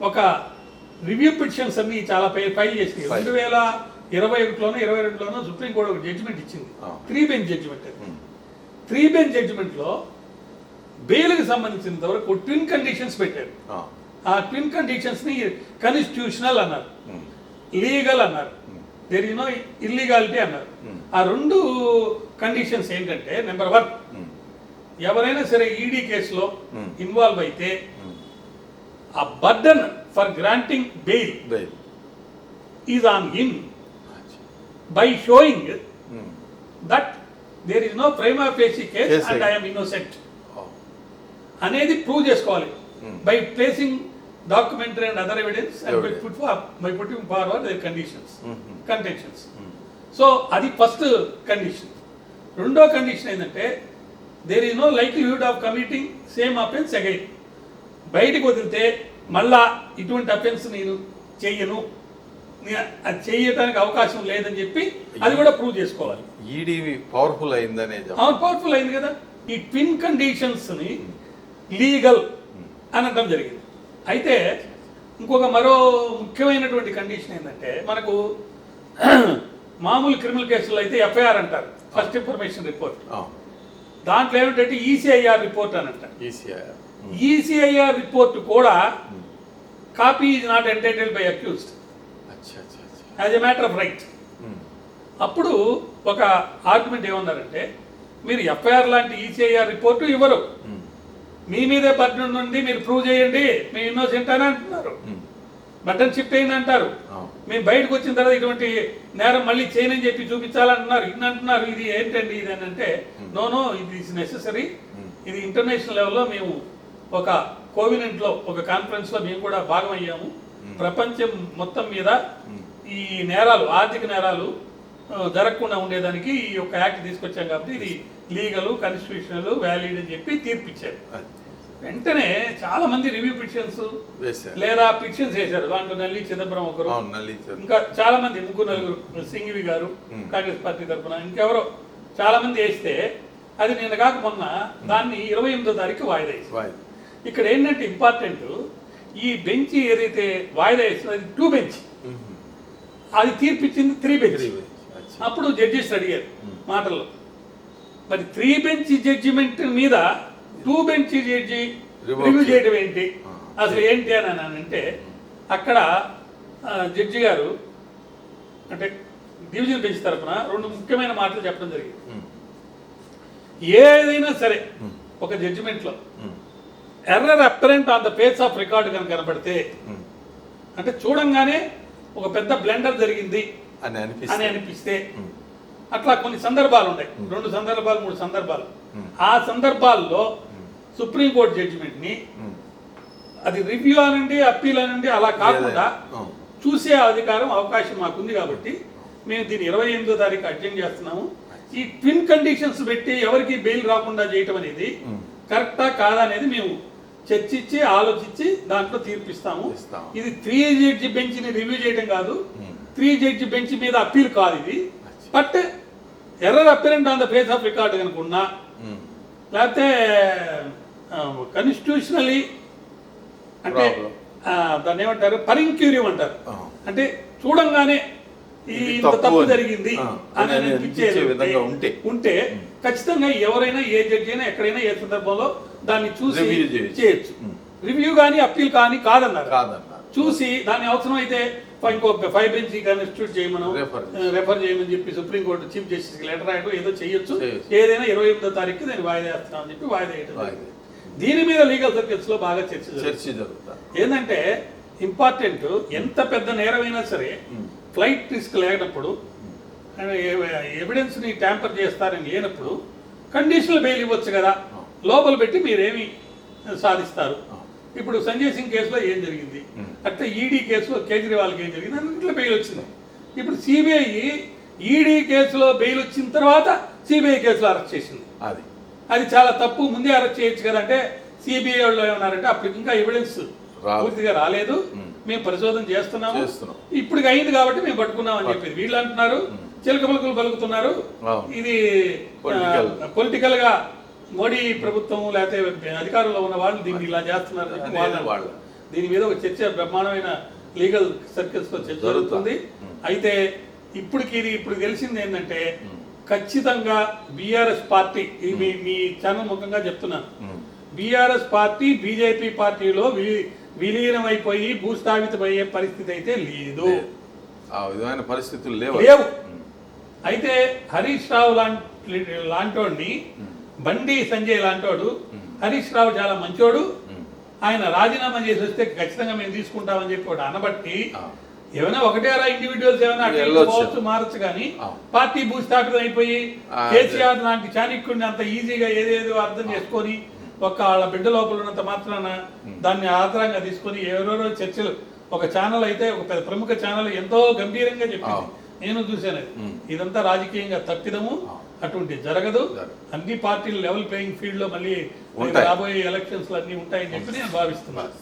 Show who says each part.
Speaker 1: ఒక review petitions అన్ని చాలా ఫైల్ చేసింది. రెండు వేల ఇరవై ఒకటిలోనో ఇరవై రెండులోనో సుప్రీంకోర్టు ఒక జడ్జిమెంట్ ఇచ్చింది. Three bench judgment. Three bench జడ్జిమెంట్లో బెయిల్కి సంబంధించినంత వరకు ట్విన్ కండిషన్స్ పెట్టారు
Speaker 2: ఆ.
Speaker 1: ట్విన్ కండిషన్స్ని కాన్స్టిట్యూషనల్ అన్నారు. లీగల్ అన్నారు దేర్ నో ఇల్లీగాలిటీ అన్నారు
Speaker 2: Hmm.
Speaker 1: ఆ రెండు కండిషన్స్ ఏంటంటే నెంబర్ వన్. ఎవరైనా సరే ఈడీ కేసులో
Speaker 2: Hmm.
Speaker 1: ఇన్వాల్వ్ అయితే. ఆ burden for granting bail is on him by showing. That there is no prima facie case and. I'm innocent. అనేది ప్రూవ్ చేసుకోవాలి. By placing documentary and other evidence and by. Put by putting forward the conditions. Contentions. So అది first condition రెండో condition ఏంటంటే there is no likelihood of committing same offence again బయటికి వదిలితే మళ్ళా ఇటువంటి offence నేను చెయ్యను అది చేయటానికి అవకాశం లేదని చెప్పి అది కూడా ప్రూవ్ చేసుకోవాలి.
Speaker 2: ఈడీ పవర్ఫుల్ అయిందనే
Speaker 1: అవును పవర్ఫుల్ అయింది కదా. ఈ ట్విన్ కండిషన్స్ని లీగల్ అనడం జరిగింది. అయితే ఇంకొక మరో ముఖ్యమైనటువంటి కండిషన్ ఏంటంటే మనకు మామూలు క్రిమినల్ కేసుల్లో అయితే ఎఫ్ఐఆర్ అంటారు. First information report. దాంట్లో ఏమిటంటే E ఈసీఐఆర్ రిపోర్ట్ అని అంటారు.
Speaker 2: ECI um.
Speaker 1: ఈసీఐఆర్ రిపోర్ట్ కూడా copy is not entitle by accused as a matter of right. అప్పుడు ఒక ఆర్గ్యుమెంట్ ఏమన్నారంటే మీరు ఎఫ్ఐఆర్ లాంటి ఈసీఐఆర్ రిపోర్టు ఇవ్వరు. మీ మీదే బర్డన్ నుండి మీరు ప్రూవ్ చేయండి మేము ఇన్నోసెంట్ అని అంటున్నారు. బటన్ షిఫ్ట్ అయింది అంటారు. మేము బయటకు వచ్చిన తర్వాత ఇటువంటి నేరం మళ్ళీ చేయనని చెప్పి చూపించాలంటున్నారు. ఇన్ని అంటున్నారు. ఇది ఏంటండి ఇది అని అంటే నో నో ఇది ఇస్ నెసెసరీ ఇది ఇంటర్నేషనల్ లెవెల్లో మేము ఒక కోవినెంట్లో ఒక కాన్ఫరెన్స్లో మేము కూడా భాగం అయ్యాము. ప్రపంచం మొత్తం మీద ఈ నేరాలు ఆర్థిక నేరాలు జరగకుండా ఉండేదానికి ఈ యొక్క యాక్ట్ తీసుకొచ్చాం కాబట్టి ఇది లీగల్ కాన్స్టిట్యూషనల్ వ్యాలిడ్ అని చెప్పి తీర్పిచ్చారు. వెంటనే చాలా మంది రివ్యూ పిటిషన్స్
Speaker 2: వేశారు.
Speaker 1: లేదా పిటిషన్స్ వేశారు దాంట్లో నల్లి చిదంబరం ఒకరు ఇంకా చాలా మంది ముగ్గురు నలుగురు సింగివి గారు. కాంగ్రెస్ పార్టీ తరఫున ఇంకెవరో చాలా మంది వేస్తే అది నిన్న కాక మొన్న దాన్ని ఇరవై ఎనిమిదో తారీఖు వాయిదా. ఇక్కడ ఏంటంటే ఇంపార్టెంట్ ఈ బెంచ్ ఏదైతే వాయిదా వేసిందో అది టూ బెంచ్. అది తీర్పిచ్చింది త్రీ బెంచ్. అప్పుడు జడ్జెస్ అడిగారు. మాటల్లో మరి త్రీ బెంచ్ జడ్జిమెంట్ మీద టూ బెంచ్ జడ్జి రివ్యూ
Speaker 2: చేయ-
Speaker 1: చేయడం ఏంటి. అసలు ఏంటి అని అంటే అక్కడ జడ్జి గారు అంటే డివిజన్ బెంచ్ తరఫున రెండు ముఖ్యమైన మాటలు చెప్పడం జరిగింది. ఏదైనా సరే. ఒక జడ్జిమెంట్లో. Error apparent on the face of record కనుక కనబడితే
Speaker 2: ఉమ్.
Speaker 1: అంటే చూడంగానే ఒక పెద్ద బ్లెండర్ జరిగింది
Speaker 2: అని
Speaker 1: అని
Speaker 2: అనిపిస్తుంది
Speaker 1: అనిపిస్తే
Speaker 2: ఉమ్.
Speaker 1: అట్లా కొన్ని సందర్భాలు ఉన్నాయి రెండు సందర్భాలు మూడు సందర్భాలు
Speaker 2: Hmm.
Speaker 1: ఆ సందర్భాల్లో సుప్రీంకోర్టు జడ్జిమెంట్ని
Speaker 2: ఉమ్.
Speaker 1: అది రివ్యూ అనండి అప్పీల్ అనండి అలా కాకుండా.
Speaker 2: అవును.
Speaker 1: చూసే అధికారం అవకాశం మాకుంది కాబట్టి మేము దీన్ని ఇరవై ఎనిమిదో తారీఖు అర్జెంట్ చేస్తున్నాము ఈ ట్విన్ కండిషన్స్ పెట్టి ఎవరికి బెయిల్ రాకుండా చేయటం అనేది. కరెక్టా కాదా అనేది మేము చర్చించి ఆలోచించి దాంట్లో తీర్పిస్తాము. ఇది త్రీ జడ్జి బెంచ్ని రివ్యూ చేయడం కాదు. త్రీ జడ్జి బెంచ్ మీద అప్పీల్ కాదు ఇది but error apparent on the face of record కనుక ఉన్నా
Speaker 2: ఉమ్.
Speaker 1: లేకపోతే కాన్స్టిట్యూషనలీ అంటే దాన్ని ఏమంటారు పరింక్యూరియం అంటారు
Speaker 2: ఆ.
Speaker 1: అంటే చూడంగానే ఇంత
Speaker 2: తప్పు అని.
Speaker 1: జరిగింది అని
Speaker 2: అని అనిపించే విధంగా ఉంటే.
Speaker 1: ఉంటే ఖచ్చితంగా ఎవరైనా ఏ జడ్జి అయినా ఎక్కడైనా ఏ సందర్భంలో దాన్ని చూసి
Speaker 2: చేయొచ్చు.
Speaker 1: రివ్యూ కానీ అప్పీల్ కానీ కాదన్నారు
Speaker 2: కాదన్నారు
Speaker 1: చూసి దాని అవసరం అయితే ఇంకో ఫైవ్ బెంచ్ కాన్స్టిట్యూట్ చేయమను. రెఫర్ చేయమని చెప్పి సుప్రీంకోర్టు చీఫ్ జస్టిస్ లెటర్ రాయడం ఏదో చేయొచ్చు. ఏదైనా ఇరవై ఎనిమిదో తారీఖు నేను వాయిదా వేస్తామని చెప్పి వాయిదా వేయడం. దీని మీద లీగల్ సర్కిల్స్లో బాగా చర్చ జరుగుతుంది.
Speaker 2: చర్చ జరుగుతా
Speaker 1: ఏంటంటే ఇంపార్టెంట్ ఎంత పెద్ద నేరమైనా సరే. ఫ్లైట్ రిస్క్ లేనప్పుడు ఎవిడెన్స్ని ట్యాంపర్ చేస్తారని లేనప్పుడు కండిషనల్ బెయిల్ ఇవ్వచ్చు కదా. లోపల పెట్టి మీరేమి సాధిస్తారు. ఇప్పుడు సంజయ్ సింగ్ కేసులో ఏం జరిగింది. అట్లా ఈడీ కేసులో కేజ్రీవాల్కి ఏం జరిగింది? అన్నింటిలో బెయిల్ వచ్చింది. ఇప్పుడు సిబిఐ ఈడీ కేసులో బెయిల్ వచ్చిన తర్వాత సిబిఐ కేసులో అరెస్ట్ చేసింది.
Speaker 2: అది.
Speaker 1: అది చాలా తప్పు. ముందే అరెస్ట్ చేయొచ్చు కదా అంటే సిబిఐ వాళ్ళు ఏమన్నారంటే అప్పుడు ఇంకా ఎవిడెన్స్. పూర్తిగా రాలేదు. మేము పరిశోధన చేస్తున్నాము.
Speaker 2: చేస్తున్నాం.
Speaker 1: ఇప్పుడు అయింది కాబట్టి మేము పట్టుకున్నాం అని చెప్పేది. వీళ్ళు అంటున్నారు చిలక పలుకులు పలుకుతున్నారు. ఇది. పొలిటికల్గా మోడీ ప్రభుత్వం లేకపోతే అధికారంలో ఉన్న వాళ్ళు దీన్ని ఇలా చేస్తున్నారు. వాళ్ళు. దీని మీద ఒక చర్చ బ్రహ్మాండమైన లీగల్ సర్కిల్స్తో చర్చ జరుగుతుంది. అయితే ఇప్పటికి ఇది ఇప్పుడు తెలిసింది ఏంటంటే ఖచ్చితంగా బీఆర్ఎస్ పార్టీ ఇది మీ మీ ఛానల్ ముఖంగా చెప్తున్నాను. బీఆర్ఎస్ పార్టీ బీజేపీ పార్టీలో వి- విలీనమైపోయి భూస్థాపితమయ్యే పరిస్థితి అయితే లేదు.
Speaker 2: ఆ విధమైన పరిస్థితులు లేవు.
Speaker 1: లేవు. అయితే హరీష్ రావు లాంటి లాంటోడిని బండి సంజయ్ లాంటోడు హరీష్ రావు చాలా మంచోడు. ఆయన రాజీనామా చేసి వస్తే ఖచ్చితంగా మేము తీసుకుంటామని చెప్పి వాడు అనబట్టి. ఏమైనా ఒకటే అలా ఇండివిజువల్స్ ఏమైనా మారచ్చు కానీ. పార్టీ భూస్థాపితం అయిపోయి కేసీఆర్ లాంటి చాణక్యుడిని అంత ఈజీగా ఏదేదో అర్థం చేసుకొని ఒక వాళ్ళ బిడ్డ లోపల ఉన్నంత మాత్రాన దాన్ని ఆధారంగా తీసుకొని ఎవరెవరో చర్చలు ఒక ఛానల్ అయితే ఒక పెద్ద ప్రముఖ ఛానల్ ఎంతో గంభీరంగా చెప్పింది. నేను చూశాను. ఇదంతా రాజకీయంగా తప్పిదము. అటువంటి జరగదు. అన్ని పార్టీలు లెవెల్ ప్లేయింగ్ ఫీల్డ్లో మళ్ళీ. రాబోయే ఎలక్షన్స్ అన్ని ఉంటాయని చెప్పి నేను భావిస్తున్నాను.